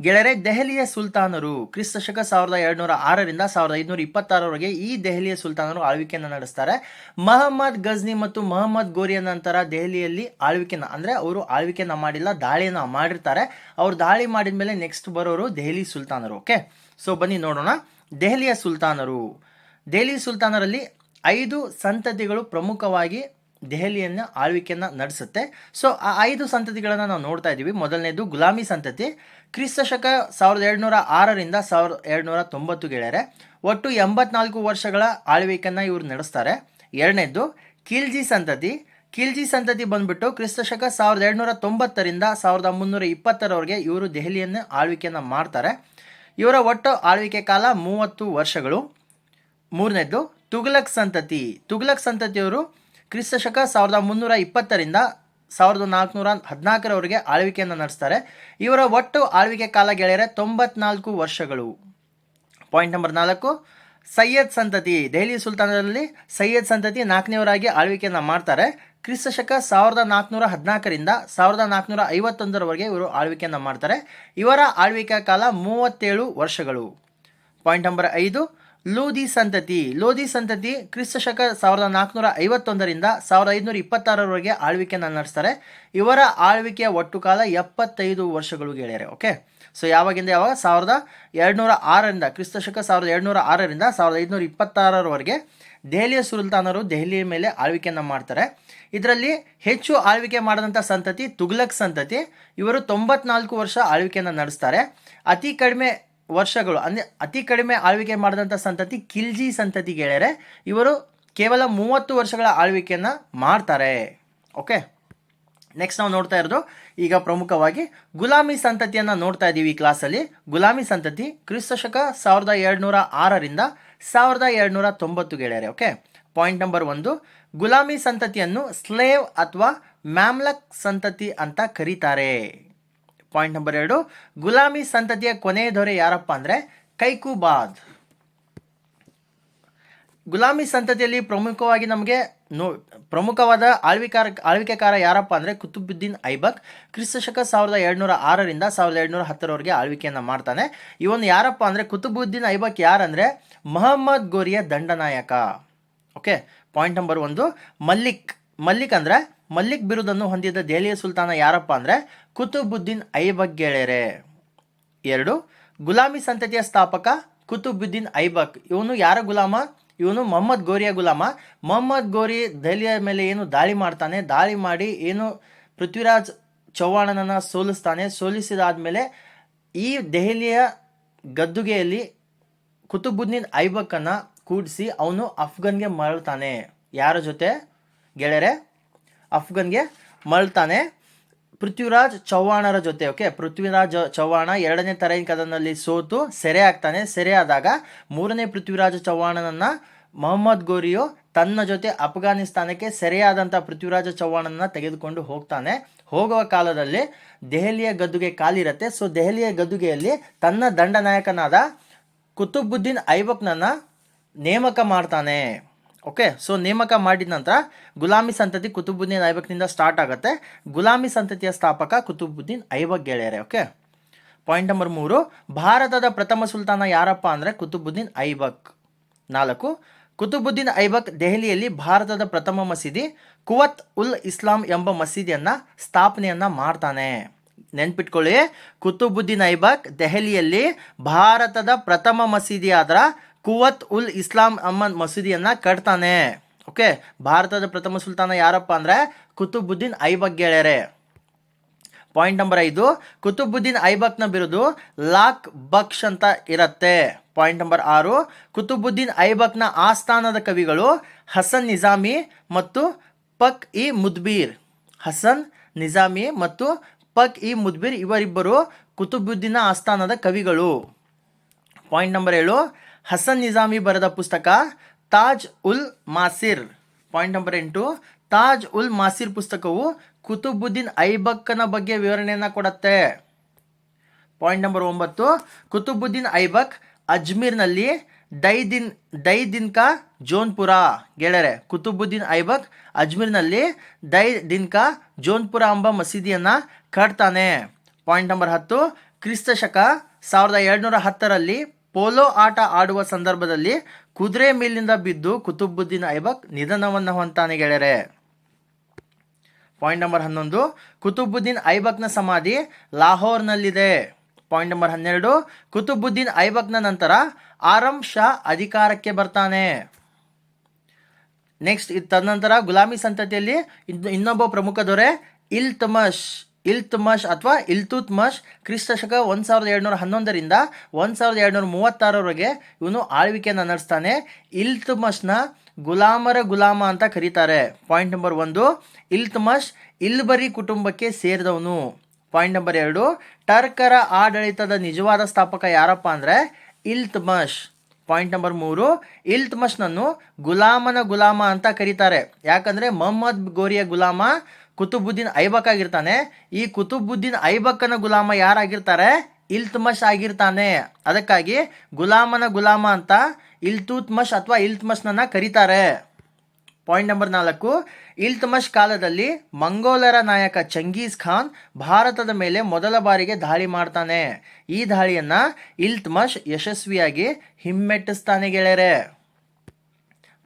ಗೆಳೆಯರೆ, ದೆಹಲಿಯ ಸುಲ್ತಾನರು ಕ್ರಿಸ್ತ ಶಕ ಸಾವಿರದ ಎರಡುನೂರ ಆರರಿಂದ ಸಾವಿರದ ಐದುನೂರ ಇಪ್ಪತ್ತಾರವರೆಗೆ ಈ ದೆಹಲಿಯ ಸುಲ್ತಾನರು ಆಳ್ವಿಕೆಯನ್ನು ನಡೆಸ್ತಾರೆ. ಮಹಮ್ಮದ್ ಗಜ್ನಿ ಮತ್ತು ಮಹಮ್ಮದ್ ಗೋರಿಯ ನಂತರ ದೆಹಲಿಯಲ್ಲಿ ಆಳ್ವಿಕೆನ ಅಂದರೆ ಅವರು ಆಳ್ವಿಕೆನ ಮಾಡಿಲ್ಲ, ದಾಳಿಯನ್ನು ಮಾಡಿರ್ತಾರೆ. ಅವ್ರು ದಾಳಿ ಮಾಡಿದ ಮೇಲೆ ನೆಕ್ಸ್ಟ್ ಬರೋರು ದೆಹಲಿ ಸುಲ್ತಾನರು ಓಕೆ ಸೊ ಬನ್ನಿ ನೋಡೋಣ. ದೆಹಲಿಯ ಸುಲ್ತಾನರು. ದೆಹಲಿ ಸುಲ್ತಾನರಲ್ಲಿ ಐದು ಸಂತತಿಗಳು ಪ್ರಮುಖವಾಗಿ ದೆಹಲಿಯನ್ನು ಆಳ್ವಿಕೆಯನ್ನು ನಡೆಸುತ್ತೆ. ಸೊ ಆ ಐದು ಸಂತತಿಗಳನ್ನು ನಾವು ನೋಡ್ತಾ ಇದ್ದೀವಿ ಮೊದಲನೇದು ಗುಲಾಮಿ ಸಂತತಿ. ಕ್ರಿಸ್ತ ಶಕ ಸಾವಿರದ ಎರಡುನೂರ ಆರರಿಂದ ಸಾವಿರದ ಎರಡುನೂರ ತೊಂಬತ್ತು ಗೆಳೆಯರೆ ಒಟ್ಟು ಎಂಬತ್ನಾಲ್ಕು ವರ್ಷಗಳ ಆಳ್ವಿಕೆಯನ್ನು ಇವರು ನಡೆಸ್ತಾರೆ. ಎರಡನೇದು ಕಿಲ್ಜಿ ಸಂತತಿ. ಕಿಲ್ಜಿ ಸಂತತಿ ಬಂದ್ಬಿಟ್ಟು ಕ್ರಿಸ್ತ ಶಕ ಸಾವಿರದ ಎರಡುನೂರ ತೊಂಬತ್ತರಿಂದ ಸಾವಿರದ ಮುನ್ನೂರ ಇಪ್ಪತ್ತರವರೆಗೆ ಇವರು ದೆಹಲಿಯನ್ನು ಆಳ್ವಿಕೆಯನ್ನು ಮಾಡ್ತಾರೆ. ಇವರ ಒಟ್ಟು ಆಳ್ವಿಕೆ ಕಾಲ ಮೂವತ್ತು ವರ್ಷಗಳು. ಮೂರನೇದು ತುಘಲಕ್ ಸಂತತಿ. ತುಘಲಕ್ ಸಂತತಿಯವರು ಕ್ರಿಸ್ತ ಶಕ ಸಾವಿರದ ಮುನ್ನೂರ ಇಪ್ಪತ್ತರಿಂದ ಸಾವಿರದ ನಾಲ್ಕುನೂರ ಹದಿನಾಲ್ಕರವರೆಗೆ ಆಳ್ವಿಕೆಯನ್ನು ನಡೆಸ್ತಾರೆ. ಇವರ ಒಟ್ಟು ಆಳ್ವಿಕೆ ಕಾಲ ಗೆಳೆಯರೆ ತೊಂಬತ್ನಾಲ್ಕು ವರ್ಷಗಳು. ಪಾಯಿಂಟ್ ನಂಬರ್ ನಾಲ್ಕು, ಸೈಯದ್ ಸಂತತಿ, ದೆಹಲಿ ಸುಲ್ತಾನರಲ್ಲಿ ಸೈಯದ್ ಸಂತತಿ ನಾಲ್ಕನೇವರಾಗಿ ಆಳ್ವಿಕೆಯನ್ನು ಮಾಡ್ತಾರೆ. ಕ್ರಿಸ್ತ ಶಕ ಸಾವಿರದ ನಾಲ್ಕುನೂರ ಹದಿನಾಲ್ಕರಿಂದ ಸಾವಿರದ ನಾಲ್ಕುನೂರ ಐವತ್ತೊಂದರವರೆಗೆ ಇವರು ಆಳ್ವಿಕೆಯನ್ನು ಮಾಡ್ತಾರೆ. ಇವರ ಆಳ್ವಿಕೆ ಕಾಲ ಮೂವತ್ತೇಳು ವರ್ಷಗಳು. ಪಾಯಿಂಟ್ ನಂಬರ್ ಐದು ಲೋಧಿ ಸಂತತಿ ಲೋಧಿ ಸಂತತಿ ಕ್ರಿಸ್ತ ಶಕ ಸಾವಿರದ ನಾಲ್ಕುನೂರ ಐವತ್ತೊಂದರಿಂದ ಸಾವಿರದ ಐದುನೂರ ಇಪ್ಪತ್ತಾರರವರೆಗೆ ಆಳ್ವಿಕೆಯನ್ನು ನಡೆಸ್ತಾರೆ. ಇವರ ಆಳ್ವಿಕೆಯ ಒಟ್ಟು ಕಾಲ ಎಪ್ಪತ್ತೈದು ವರ್ಷಗಳು ಗೆಳೆಯರೆ ಓಕೆ ಸೊ ಯಾವಾಗಿಂದ ಯಾವಾಗ? ಸಾವಿರದ ಎರಡುನೂರ ಆರರಿಂದ, ಕ್ರಿಸ್ತ ಶಕ ಸಾವಿರದ ಎರಡುನೂರ ಆರರಿಂದ ಸಾವಿರದ ಐದುನೂರ ಇಪ್ಪತ್ತಾರರವರೆಗೆ ದೆಹಲಿಯ ಸುಲ್ತಾನರು ದೆಹಲಿಯ ಮೇಲೆ ಆಳ್ವಿಕೆಯನ್ನು ಮಾಡ್ತಾರೆ. ಇದರಲ್ಲಿ ಹೆಚ್ಚು ಆಳ್ವಿಕೆ ಮಾಡಿದಂಥ ಸಂತತಿ ತುಗ್ಲಕ್ ಸಂತತಿ. ಇವರು ತೊಂಬತ್ನಾಲ್ಕು ವರ್ಷ ಆಳ್ವಿಕೆಯನ್ನು ನಡೆಸ್ತಾರೆ. ಅತಿ ಕಡಿಮೆ ವರ್ಷಗಳು, ಅಂದರೆ ಅತಿ ಕಡಿಮೆ ಆಳ್ವಿಕೆ ಮಾಡಿದಂಥ ಸಂತತಿ ಕಿಲ್ಜಿ ಸಂತತಿ ಗೆಳೆಯರೆ, ಇವರು ಕೇವಲ ಮೂವತ್ತು ವರ್ಷಗಳ ಆಳ್ವಿಕೆಯನ್ನು ಮಾಡ್ತಾರೆ. ಓಕೆ ನೆಕ್ಸ್ಟ್ ನಾವು ನೋಡ್ತಾ ಇರೋದು, ಈಗ ಪ್ರಮುಖವಾಗಿ ಗುಲಾಮಿ ಸಂತತಿಯನ್ನು ನೋಡ್ತಾ ಇದ್ದೀವಿ ಈ ಕ್ಲಾಸಲ್ಲಿ ಗುಲಾಮಿ ಸಂತತಿ ಕ್ರಿಸ್ತಶಕ ಸಾವಿರದ ಎರಡುನೂರ ಆರರಿಂದ ಸಾವಿರದ ಎರಡುನೂರ ತೊಂಬತ್ತು ಗೆಳೆಯರೆ ಓಕೆ ಪಾಯಿಂಟ್ ನಂಬರ್ ಒಂದು, ಗುಲಾಮಿ ಸಂತತಿಯನ್ನು ಸ್ಲೇವ್ ಅಥವಾ ಮ್ಯಾಮ್ಲಕ್ ಸಂತತಿ ಅಂತ ಕರೀತಾರೆ. ಪಾಯಿಂಟ್ ನಂಬರ್ ಎರಡು. ಗುಲಾಮಿ ಸಂತತಿಯ ಕೊನೆಯ ದೊರೆ ಯಾರಪ್ಪ ಅಂದರೆ ಕೈಕುಬಾದ್. ಗುಲಾಮಿ ಸಂತತಿಯಲ್ಲಿ ಪ್ರಮುಖವಾಗಿ ನಮಗೆ ನೋ, ಪ್ರಮುಖವಾದ ಆಳ್ವಿಕಾರ, ಆಳ್ವಿಕೆಕಾರ ಯಾರಪ್ಪ ಅಂದರೆ ಕುತುಬುದ್ದೀನ್ ಐಬಕ್. ಕ್ರಿಸ್ತಶಕ ಸಾವಿರದ ಎರಡುನೂರ ಆರರಿಂದ ಸಾವಿರದ ಎರಡುನೂರ ಹತ್ತರವರೆಗೆ ಆಳ್ವಿಕೆಯನ್ನು ಮಾಡ್ತಾನೆ. ಇವನು ಯಾರಪ್ಪ ಅಂದರೆ ಕುತುಬುದ್ದೀನ್ ಐಬಕ್ ಯಾರಂದರೆ ಮಹಮ್ಮದ್ ಗೋರಿಯ ದಂಡನಾಯಕ. ಓಕೆ, ಪಾಯಿಂಟ್ ನಂಬರ್ ಒಂದು. ಮಲ್ಲಿಕ್ ಮಲ್ಲಿಕ್ ಅಂದರೆ ಮಲ್ಲಿಕ್ ಬಿರುದನ್ನು ಹೊಂದಿದ್ದ ದೆಹಲಿಯ ಸುಲ್ತಾನ ಯಾರಪ್ಪ ಅಂದರೆ ಕುತುಬುದ್ದೀನ್ ಐಬಕ್ ಗೆಳೆಯರೆ ಎರಡು, ಗುಲಾಮಿ ಸಂತತಿಯ ಸ್ಥಾಪಕ ಕುತುಬುದ್ದೀನ್ ಐಬಕ್. ಇವನು ಯಾರ ಗುಲಾಮ? ಇವನು ಮೊಹಮ್ಮದ್ ಗೋರಿಯ ಗುಲಾಮ. ಮೊಹಮ್ಮದ್ ಗೋರಿ ದೆಹಲಿಯ ಮೇಲೆ ಏನು ದಾಳಿ ಮಾಡ್ತಾನೆ? ದಾಳಿ ಮಾಡಿ ಏನು ಪೃಥ್ವಿರಾಜ್ ಚೌಹಾಣನನ್ನು ಸೋಲಿಸ್ತಾನೆ? ಸೋಲಿಸಿದಾದ್ಮೇಲೆ ಈ ದೆಹಲಿಯ ಗದ್ದುಗೆಯಲ್ಲಿ ಕುತುಬುದ್ದೀನ್ ಐಬಕ್ಕನ್ನು ಕೂಡಿಸಿ ಅವನು ಅಫ್ಘನ್ಗೆ ಮರಳ್ತಾನೆ. ಯಾರ ಜೊತೆ? ಗೆಳೆಯರೆ, ಅಫ್ಘನ್ಗೆ ಮರಳ್ತಾನೆ. ಪೃಥ್ವಿರಾಜ್ ಚೌಹಾಣರ ಜೊತೆ ಓಕೆ ಪೃಥ್ವಿರಾಜ್ ಚೌಹಾಣ ಎರಡನೇ ತರೈನ್ ಕದನಲ್ಲಿ ಸೋತು, ಸೆರೆ ಆಗ್ತಾನೆ. ಸೆರೆ ಆದಾಗ ಮೂರನೇ ಪೃಥ್ವಿರಾಜ ಚೌಹಾಣನನ್ನ ಮೊಹಮ್ಮದ್ ಗೋರಿಯು ತನ್ನ ಜೊತೆ ಅಫ್ಘಾನಿಸ್ತಾನಕ್ಕೆ ಸೆರೆಯಾದಂಥ ಪೃಥ್ವಿರಾಜ ಚೌಹಾಣನ ತೆಗೆದುಕೊಂಡು ಹೋಗ್ತಾನೆ. ಹೋಗುವ ಕಾಲದಲ್ಲಿ ದೆಹಲಿಯ ಗದ್ದುಗೆ ಕಾಲಿರುತ್ತೆ. ಸೊ ದೆಹಲಿಯ ಗದ್ದುಗೆಯಲ್ಲಿ ತನ್ನ ದಂಡನಾಯಕನಾದ ಕುತುಬುದ್ದೀನ್ ಐಬಕ್ನನ್ನ ನೇಮಕ ಮಾಡ್ತಾನೆ. ಓಕೆ ಸೊ ನೇಮಕ ಮಾಡಿದ ನಂತರ ಗುಲಾಮಿ ಸಂತತಿ ಕುತುಬುದ್ದೀನ್ ಐಬಕ್ನಿಂದ ಸ್ಟಾರ್ಟ್ ಆಗುತ್ತೆ. ಗುಲಾಮಿ ಸಂತತಿಯ ಸ್ಥಾಪಕ ಕುತುಬುದ್ದೀನ್ ಐಬಕ್ ಗೆಳೆಯರೆ ಓಕೆ ಪಾಯಿಂಟ್ ನಂಬರ್ ಮೂರು, ಭಾರತದ ಪ್ರಥಮ ಸುಲ್ತಾನ ಯಾರಪ್ಪ ಅಂದರೆ ಕುತುಬುದ್ದೀನ್ ಐಬಕ್ ನಾಲ್ಕು. ಕುತುಬುದ್ದೀನ್ ಐಬಕ್ ದೆಹಲಿಯಲ್ಲಿ ಭಾರತದ ಪ್ರಥಮ ಮಸೀದಿ ಕುವತ್ ಉಲ್ ಇಸ್ಲಾಂ ಎಂಬ ಮಸೀದಿಯನ್ನು ಸ್ಥಾಪನೆಯನ್ನು ಮಾಡ್ತಾನೆ. ನೆನ್ಪಿಟ್ಕೊಳ್ಳಿ, ಕುತುಬುದ್ದೀನ್ ಐಬಕ್ ದೆಹಲಿಯಲ್ಲಿ ಭಾರತದ ಪ್ರಥಮ ಮಸೀದಿಯಾದ ಕುವತ್ ಉಲ್ ಇಸ್ಲಾಂ ಅಹ್ಮದ್ ಮಸೀದಿಯನ್ನು ಕಟ್ತಾನೆ. ಓಕೆ ಭಾರತದ ಪ್ರಥಮ ಸುಲ್ತಾನ ಯಾರಪ್ಪ ಅಂದರೆ ಕುತುಬುದ್ದೀನ್ ಐಬಕ್ ಗೆಳೆಯರೆ. ಪಾಯಿಂಟ್ ನಂಬರ್ ಐದು, ಕುತುಬುದ್ದೀನ್ ಐಬಕ್ನ ಬಿರುದು ಲಾಕ್ ಬಕ್ಷ್ ಅಂತ ಇರುತ್ತೆ. ಪಾಯಿಂಟ್ ನಂಬರ್ ಆರು, ಕುತುಬುದ್ದೀನ್ ಐಬಕ್ನ ಆಸ್ಥಾನದ ಕವಿಗಳು ಹಸನ್ ನಿಜಾಮಿ ಮತ್ತು ಪಕ್ ಇ ಮುದ್ಬೀರ್. ಹಸನ್ ನಿಜಾಮಿ ಮತ್ತು ಪಕ್ ಇ ಮುದ್ಬೀರ್ ಇವರಿಬ್ಬರು ಕುತುಬುದ್ದೀನ ಆಸ್ಥಾನದ ಕವಿಗಳು. ಪಾಯಿಂಟ್ ನಂಬರ್ ಏಳು ಹಸನ್ ನಿಜಾಮಿ ಬರೆದ ಪುಸ್ತಕ ತಾಜ್ ಉಲ್ ಮಾಸಿರ್. ಪಾಯಿಂಟ್ ನಂಬರ್ ಎಂಟು, ತಾಜ್ ಉಲ್ ಮಾಸಿರ್ ಪುಸ್ತಕವು ಕುತುಬುದ್ದೀನ್ ಐಬಕ್ಕನ ಬಗ್ಗೆ ವಿವರಣೆಯನ್ನು ಕೊಡುತ್ತೆ. ಪಾಯಿಂಟ್ ನಂಬರ್ ಒಂಬತ್ತು, ಕುತುಬುದ್ದೀನ್ ಐಬಕ್ ಅಜ್ಮೀರ್ನಲ್ಲಿ ದೈದಿನ್, ದೈದಿನ್ಕಾ ಜೋನ್ಪುರ. ಗೆಳೆಯರೆ, ಕುತುಬುದ್ದೀನ್ ಐಬಕ್ ಅಜ್ಮೀರ್ನಲ್ಲಿ ದೈ ದಿನ್ಕಾ ಜೋನ್ಪುರ ಎಂಬ ಮಸೀದಿಯನ್ನು ಕಟ್ತಾನೆ. ಪಾಯಿಂಟ್ ನಂಬರ್ ಹತ್ತು ಕ್ರಿಸ್ತ ಶಕ ಸಾವಿರದ ಏಳ್ನೂರ ಹತ್ತರಲ್ಲಿ ಪೋಲೋ ಆಟ ಆಡುವ ಸಂದರ್ಭದಲ್ಲಿ ಕುದುರೆ ಮೇಲಿಂದ ಬಿದ್ದು ಕುತುಬುದ್ದೀನ್ ಐಬಕ್ ನಿಧನವನ್ನು ಹೊಂತಾನೆ ಗೆಳೆಯರೆ. ಪಾಯಿಂಟ್ ನಂಬರ್ ಹನ್ನೊಂದು, ಕುತುಬುದ್ದೀನ್ ಐಬಕ್ನ ಸಮಾಧಿ ಲಾಹೋರ್ನಲ್ಲಿದೆ. ಪಾಯಿಂಟ್ ನಂಬರ್ ಹನ್ನೆರಡು, ಕುತುಬುದ್ದೀನ್ ಐಬಕ್ನ ನಂತರ ಆರಂ ಶಾ ಅಧಿಕಾರಕ್ಕೆ ಬರ್ತಾನೆ. ನೆಕ್ಸ್ಟ್, ತದನಂತರ ಗುಲಾಮಿ ಸಂತತಿಯಲ್ಲಿ ಇನ್- ಇನ್ನೊಬ್ಬ ಪ್ರಮುಖ ದೊರೆ ಇಲ್ತಮಶ್ ಇಲ್ತಮಶ್ ಅಥವಾ ಇಲ್ತುತ್ಮಶ್ ಕ್ರಿಸ್ತ ಶಕ ಒಂದು ಸಾವಿರದ ಏಳ್ನೂರ ಹನ್ನೊಂದರಿಂದ ಒಂದು ಸಾವಿರದ ಏಳ್ನೂರ ಮೂವತ್ತಾರವರೆಗೆ ಇವನು ಆಳ್ವಿಕೆಯನ್ನು ನಡೆಸ್ತಾನೆ. ಇಲ್ತುಮಶ್ನ ಗುಲಾಮರ ಗುಲಾಮ ಅಂತ ಕರೀತಾರೆ. ಪಾಯಿಂಟ್ ನಂಬರ್ ಒಂದು ಇಲ್ತಮಶ್ ಇಲ್ಬರಿ ಕುಟುಂಬಕ್ಕೆ ಸೇರಿದವನು. ಪಾಯಿಂಟ್ ನಂಬರ್ ಎರಡು, ಟರ್ಕರ ಆಡಳಿತದ ನಿಜವಾದ ಸ್ಥಾಪಕ ಯಾರಪ್ಪ ಅಂದರೆ ಇಲ್ತಮಶ್ ಪಾಯಿಂಟ್ ನಂಬರ್ ಮೂರು ಇಲ್ತಮಶ್ನನ್ನು ಗುಲಾಮನ ಗುಲಾಮ ಅಂತ ಕರೀತಾರೆ. ಯಾಕಂದರೆ ಮೊಹಮ್ಮದ್ ಗೋರಿಯ ಗುಲಾಮ ಕುತುಬುದ್ದೀನ್ ಐಬಕ್ ಆಗಿರ್ತಾನೆ. ಈ ಕುತುಬುದ್ದೀನ್ ಐಬಕ್ಕನ ಗುಲಾಮ ಯಾರಾಗಿರ್ತಾರೆ? ಇಲ್ತಮಶ್ ಆಗಿರ್ತಾನೆ. ಅದಕ್ಕಾಗಿ ಗುಲಾಮನ ಗುಲಾಮ ಅಂತ ಇಲ್ತೂತ್ಮಶ್ ಅಥವಾ ಇಲ್ತಮಶ್ನನ್ನ ಕರೀತಾರೆ. ಪಾಯಿಂಟ್ ನಂಬರ್ ನಾಲ್ಕು ಇಲ್ತಮಶ್ ಕಾಲದಲ್ಲಿ ಮಂಗೋಲರ ನಾಯಕ ಚಂಗೀಸ್ ಖಾನ್ ಭಾರತದ ಮೇಲೆ ಮೊದಲ ಬಾರಿಗೆ ದಾಳಿ ಮಾಡ್ತಾನೆ. ಈ ದಾಳಿಯನ್ನ ಇಲ್ತಮಶ್ ಯಶಸ್ವಿಯಾಗಿ ಹಿಮ್ಮೆಟ್ಟಿಸ್ತಾನೆ ಗೆಳೆಯರೆ.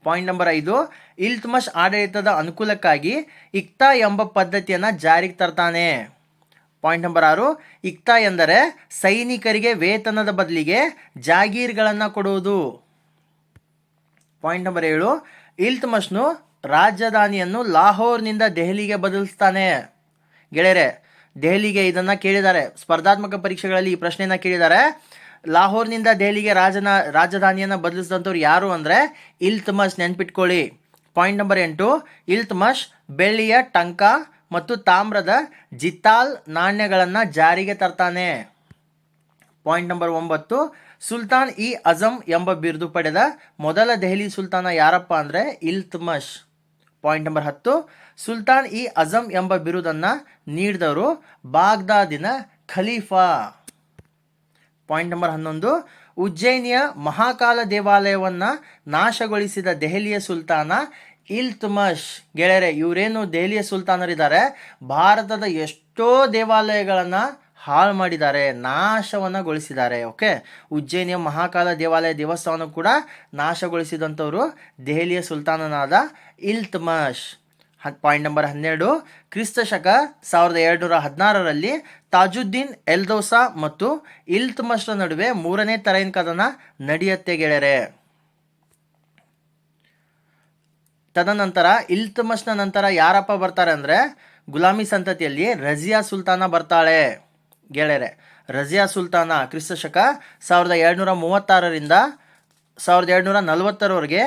ಪಾಯಿಂಟ್ ನಂಬರ್ ಐದು ಇಲ್ತಮಶ್ ಆಡಳಿತದ ಅನುಕೂಲಕ್ಕಾಗಿ ಇಕ್ತಾ ಎಂಬ ಪದ್ಧತಿಯನ್ನು ಜಾರಿಗೆ ತರ್ತಾನೆ. ಪಾಯಿಂಟ್ ನಂಬರ್ ಆರು, ಇಕ್ತಾ ಎಂದರೆ ಸೈನಿಕರಿಗೆ ವೇತನದ ಬದಲಿಗೆ ಜಾಗೀರ್ಗಳನ್ನು ಕೊಡುವುದು. ಪಾಯಿಂಟ್ ನಂಬರ್ ಏಳು ಇಲ್ತಮಶ್ನು ರಾಜಧಾನಿಯನ್ನು ಲಾಹೋರ್ನಿಂದ ದೆಹಲಿಗೆ ಬದಲಿಸ್ತಾನೆ. ಗೆಳೆಯರೆ, ದೆಹಲಿಗೆ ಇದನ್ನು ಕೇಳಿದ್ದಾರೆ. ಸ್ಪರ್ಧಾತ್ಮಕ ಪರೀಕ್ಷೆಗಳಲ್ಲಿ ಈ ಪ್ರಶ್ನೆಯನ್ನು ಕೇಳಿದ್ದಾರೆ. ಲಾಹೋರ್ನಿಂದ ದೆಹಲಿಗೆ ರಾಜನ, ರಾಜಧಾನಿಯನ್ನು ಬದಲಿಸಿದಂಥವ್ರು ಯಾರು ಅಂದರೆ ಇಲ್ತಮಸ್ ನೆನ್ಪಿಟ್ಕೊಳ್ಳಿ. ಪಾಯಿಂಟ್ ನಂಬರ್ ಎಂಟು ಇಲ್ತಮಸ್ ಬೆಳ್ಳಿಯ ಟಂಕ ಮತ್ತು ತಾಮ್ರದ ಜಿತಾಲ್ ನಾಣ್ಯಗಳನ್ನು ಜಾರಿಗೆ ತರ್ತಾನೆ. ಪಾಯಿಂಟ್ ನಂಬರ್ ಒಂಬತ್ತು, ಸುಲ್ತಾನ್ ಇ ಅಜಮ್ ಎಂಬ ಬಿರುದು ಪಡೆದ ಮೊದಲ ದೆಹಲಿ ಸುಲ್ತಾನ ಯಾರಪ್ಪ ಅಂದರೆ ಇಲ್ತಮಶ್ ಪಾಯಿಂಟ್ ನಂಬರ್ ಹತ್ತು, ಸುಲ್ತಾನ್ ಇ ಅಜಮ್ ಎಂಬ ಬಿರುದನ್ನು ನೀಡಿದವರು ಬಾಗ್ದಾದಿನ ಖಲೀಫಾ. ಪಾಯಿಂಟ್ ನಂಬರ್ ಹನ್ನೊಂದು, ಉಜ್ಜಯಿನಿಯ ಮಹಾಕಾಲ ದೇವಾಲಯವನ್ನು ನಾಶಗೊಳಿಸಿದ ದೆಹಲಿಯ ಸುಲ್ತಾನ ಇಲ್ತುಮಶ್ ಗೆಳೆಯರೆ, ಇವರೇನು ದೆಹಲಿಯ ಸುಲ್ತಾನರಿದ್ದಾರೆ? ಭಾರತದ ಎಷ್ಟೋ ದೇವಾಲಯಗಳನ್ನು ಹಾಳು ಮಾಡಿದ್ದಾರೆ, ನಾಶವನ್ನು ಗೊಳಿಸಿದ್ದಾರೆ, ಓಕೆ? ಉಜ್ಜಯಿನಿಯ ಮಹಾಕಾಲ ದೇವಾಲಯ ದೇವಸ್ಥಾನ ಕೂಡ ನಾಶಗೊಳಿಸಿದಂಥವರು ದೆಹಲಿಯ ಸುಲ್ತಾನನಾದ ಇಲ್ತಮಶ್ ಪಾಯಿಂಟ್ ನಂಬರ್ ಹನ್ನೆರಡು, ಕ್ರಿಸ್ತ ಶಕ ಸಾವಿರದ ಎರಡುನೂರ ಹದಿನಾರರಲ್ಲಿ ತಾಜುದ್ದೀನ್ ಎಲ್ದೋಸಾ ಮತ್ತು ಇಲ್ತುಮಸ್ರ ನಡುವೆ ಮೂರನೇ ತರೈನ್ ಕದನ ನಡೆಯುತ್ತೆ ಗೆಳೆರೆ ತದನಂತರ ಇಲ್ತಮಶ್ನ ನಂತರ ಯಾರಪ್ಪ ಬರ್ತಾರೆ ಅಂದರೆ ಗುಲಾಮಿ ಸಂತತಿಯಲ್ಲಿ ರಜಿಯಾ ಸುಲ್ತಾನ ಬರ್ತಾಳೆ ಗೆಳೆರೆ ರಜಿಯಾ ಸುಲ್ತಾನ ಕ್ರಿಸ್ತ ಶಕ ಸಾವಿರದ ಎರಡುನೂರ ಮೂವತ್ತಾರರಿಂದ ಸಾವಿರದ ಎರಡುನೂರ ನಲವತ್ತರವರೆಗೆ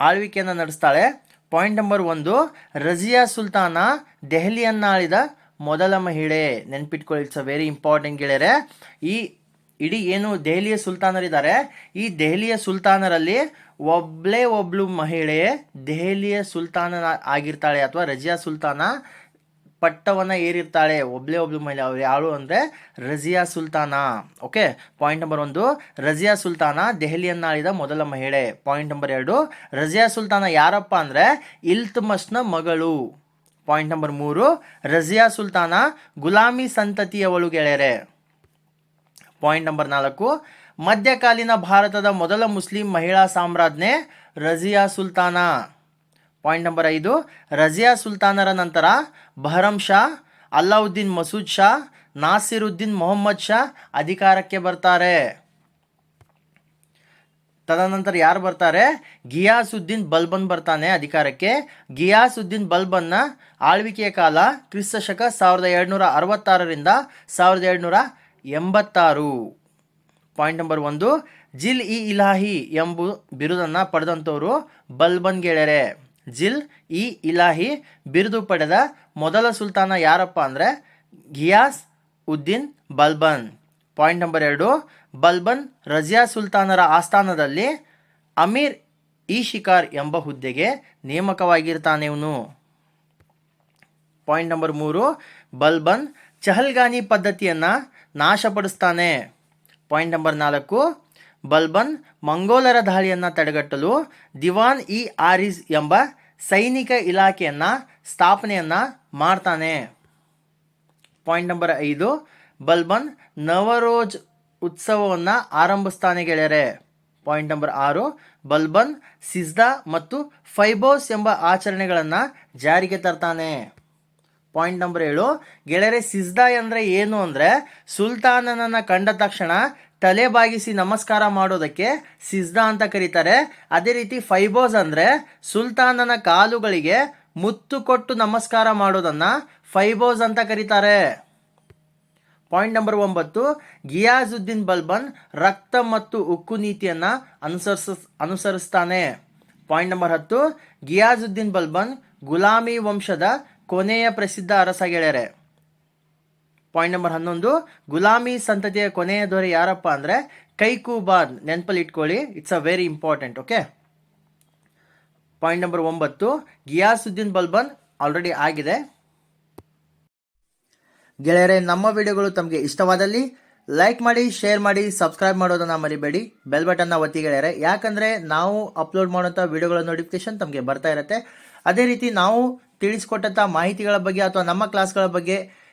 ಆಳ್ವಿಕೆಯನ್ನು ನಡೆಸ್ತಾಳೆ. ಪಾಯಿಂಟ್ ನಂಬರ್ ಒಂದು, ರಜಿಯಾ ಸುಲ್ತಾನ ದೆಹಲಿಯನ್ನಾಳಿದ ಮೊದಲ ಮಹಿಳೆ. ನೆನ್ಪಿಟ್ಕೊಳ್ಳಿ ಇಟ್ಸ್ ಅ ವೆರಿ ಇಂಪಾರ್ಟೆಂಟ್ ಗೆಳೆಯರೆ. ಈ ಇಡೀ ಏನು ದೆಹಲಿಯ ಸುಲ್ತಾನರಿದ್ದಾರೆ, ಈ ದೆಹಲಿಯ ಸುಲ್ತಾನರಲ್ಲಿ ಒಬ್ಳೇ ಒಬ್ಳು ಮಹಿಳೆ ದೆಹಲಿಯ ಸುಲ್ತಾನ ಆಗಿರ್ತಾಳೆ ಅಥವಾ ರಜಿಯಾ ಸುಲ್ತಾನ ಪಟ್ಟವನ್ನು ಏರಿರ್ತಾಳೆ. ಒಬ್ಳೆ ಒಬ್ಳು ಮಹಿಳೆ ಅವ್ರು ಯಾರು ಅಂದರೆ Razia Sultana. Okay point number ಒಂದು ರಜಿಯಾ ಸುಲ್ತಾನ ದೆಹಲಿಯನ್ನಾಳಿದ ಮೊದಲ ಮಹಿಳೆ. ಪಾಯಿಂಟ್ ನಂಬರ್ ಎರಡು ರಜಿಯಾ ಸುಲ್ತಾನ ಯಾರಪ್ಪ ಅಂದರೆ ಇಲ್ತಮಸ್ನ ಮಗಳು. ಪಾಯಿಂಟ್ ನಂಬರ್ ಮೂರು ರಜಿಯಾ ಸುಲ್ತಾನ ಗುಲಾಮಿ ಸಂತತಿಯವಳು ಗೆಳೆಯರೆ. ಪಾಯಿಂಟ್ ನಂಬರ್ ನಾಲ್ಕು, ಮಧ್ಯಕಾಲೀನ ಭಾರತದ ಮೊದಲ ಮುಸ್ಲಿಂ ಮಹಿಳಾ ಸಾಮ್ರಾಜ್ಞೆ ರಜಿಯಾ ಸುಲ್ತಾನ. ಪಾಯಿಂಟ್ ನಂಬರ್ ಐದು, ರಜಿಯಾ ಸುಲ್ತಾನರ ನಂತರ ಬಹರಂ ಶಾ, ಅಲ್ಲಾವುದ್ದೀನ್ ಮಸೂದ್ ಶಾ, ನಾಸಿರುದ್ದೀನ್ ಮೊಹಮ್ಮದ್ ಶಾ ಅಧಿಕಾರಕ್ಕೆ ಬರ್ತಾರೆ. ತದನಂತರ ಯಾರು ಬರ್ತಾರೆ? ಗಿಯಾಸುದ್ದೀನ್ ಬಲ್ಬನ್ ಬರ್ತಾನೆ ಅಧಿಕಾರಕ್ಕೆ. ಗಿಯಾಸುದ್ದೀನ್ ಬಲ್ಬನ್ನ ಆಳ್ವಿಕೆಯ ಕಾಲ ಕ್ರಿಸ್ತ ಶಕ ಸಾವಿರದ ಏಳ್ನೂರ ಅರವತ್ತಾರರಿಂದ ಸಾವಿರದ ಏಳ್ನೂರ ಎಂಬತ್ತಾರು. ಪಾಯಿಂಟ್ ನಂಬರ್ ಒಂದು, ಜಿಲ್ ಇ ಇಲಾಹಿ ಎಂಬು ಬಿರುದನ್ನು ಪಡೆದಂಥವರು ಬಲ್ಬನ್ ಗೆಳೆಯರೆ ಜಿಲ್ ಇ ಇಲಾಹಿ ಬಿರುದು ಪಡೆದ ಮೊದಲ ಸುಲ್ತಾನ ಯಾರಪ್ಪ ಅಂದರೆ ಘಿಯಾಸ್ ಉದ್ದೀನ್ ಬಲ್ಬನ್. ಪಾಯಿಂಟ್ ನಂಬರ್ ಎರಡು, ಬಲ್ಬನ್ ರಜಿಯಾ ಸುಲ್ತಾನರ ಆಸ್ಥಾನದಲ್ಲಿ ಅಮೀರ್ ಇ ಶಿಕಾರ್ ಎಂಬ ಹುದ್ದೆಗೆ ನೇಮಕವಾಗಿರ್ತಾನೆ ಇವನು. ಪಾಯಿಂಟ್ ನಂಬರ್ ಮೂರು, ಬಲ್ಬನ್ ಚಹಲ್ಗಾನಿ ಪದ್ಧತಿಯನ್ನು ನಾಶಪಡಿಸ್ತಾನೆ. ಪಾಯಿಂಟ್ ನಂಬರ್ ನಾಲ್ಕು ಬಲ್ಬನ್ ಮಂಗೋಲರ ದಾಳಿಯನ್ನು ತಡೆಗಟ್ಟಲು ದಿವಾನ್ ಇ ಆರಿಸ್ ಎಂಬ ಸೈನಿಕ ಇಲಾಖೆಯನ್ನು ಸ್ಥಾಪನೆಯನ್ನು ಮಾಡ್ತಾನೆ. ಪಾಯಿಂಟ್ ನಂಬರ್ ಐದು, ಬಲ್ಬನ್ ನವರೋಜ್ ಉತ್ಸವವನ್ನು ಆರಂಭಿಸ್ತಾನೆ ಗೆಳೆಯರೆ. ಪಾಯಿಂಟ್ ನಂಬರ್ ಆರು, ಬಲ್ಬನ್ ಸಿಜ್ದಾ ಮತ್ತು ಫೈಬೋಸ್ ಎಂಬ ಆಚರಣೆಗಳನ್ನು ಜಾರಿಗೆ ತರ್ತಾನೆ. ಪಾಯಿಂಟ್ ನಂಬರ್ ಏಳು, ಗೆಳೆಯರೆ ಸಿಜ್ದಾ ಅಂದರೆ ಏನು ಅಂದರೆ ಸುಲ್ತಾನನನ್ನು ಕಂಡ ತಕ್ಷಣ ತಲೆ ಬಾಗಿಸಿ ನಮಸ್ಕಾರ ಮಾಡೋದಕ್ಕೆ ಸಿಜ್ದಾ ಅಂತ ಕರೀತಾರೆ. ಅದೇ ರೀತಿ ಫೈಬೋಸ್ ಅಂದರೆ ಸುಲ್ತಾನನ ಕಾಲುಗಳಿಗೆ ಮುತ್ತು ಕೊಟ್ಟು ನಮಸ್ಕಾರ ಮಾಡೋದನ್ನು ಫೈಬೋಸ್ ಅಂತ ಕರೀತಾರೆ. ಪಾಯಿಂಟ್ ನಂಬರ್ ಒಂಬತ್ತು, ಗಿಯಾಜುದ್ದೀನ್ ಬಲ್ಬನ್ ರಕ್ತ ಮತ್ತು ಉಕ್ಕು ನೀತಿಯನ್ನು ಅನುಸರಿಸ, ಅನುಸರಿಸ್ತಾನೆ. ಪಾಯಿಂಟ್ ನಂಬರ್ ಹತ್ತು, ಗಿಯಾಜುದ್ದೀನ್ ಬಲ್ಬನ್ ಗುಲಾಮಿ ವಂಶದ ಕೊನೆಯ ಪ್ರಸಿದ್ಧ ಅರಸ ಗೆಳೆಯರೆ ಪಾಯಿಂಟ್ ನಂಬರ್ ಹನ್ನೊಂದು, ಗುಲಾಮಿ ಸಂತತಿಯ ಕೊನೆಯ ದೊರೆ ಯಾರಪ್ಪ ಅಂದರೆ ಕೈಕೂಬಾದ್ ನೆನಪಲ್ಲಿ ಇಟ್ಕೊಳ್ಳಿ it's a very important okay point number ಒಂಬತ್ತು, ಗಿಯಾಸುದ್ದೀನ್ ಬಲ್ಬನ್ ಆಲ್ರೆಡಿ ಆಗಿದೆ. ಗೆಳೆಯರೆ, ನಮ್ಮ ವಿಡಿಯೋಗಳು ತಮಗೆ ಇಷ್ಟವಾದಲ್ಲಿ ಲೈಕ್ ಮಾಡಿ ಶೇರ್ ಮಾಡಿ ಸಬ್ಸ್ಕ್ರೈಬ್ ಮಾಡೋದನ್ನ ಮರಿಬೇಡಿ. ಬೆಲ್ ಬಟನ್ನ ಒತ್ತಿ ಗೆಳೆಯರೆ. ಯಾಕಂದರೆ ನಾವು ಅಪ್ಲೋಡ್ ಮಾಡೋಂಥ ವಿಡಿಯೋಗಳ ನೋಟಿಫಿಕೇಶನ್ ತಮಗೆ ಬರ್ತಾ ಇರುತ್ತೆ. ಅದೇ ರೀತಿ ನಾವು ತಿಳಿಸ್ಕೊಟ್ಟಂಥ ಮಾಹಿತಿಗಳ ಬಗ್ಗೆ ಅಥವಾ ನಮ್ಮ ಕ್ಲಾಸ್ಗಳ ಬಗ್ಗೆ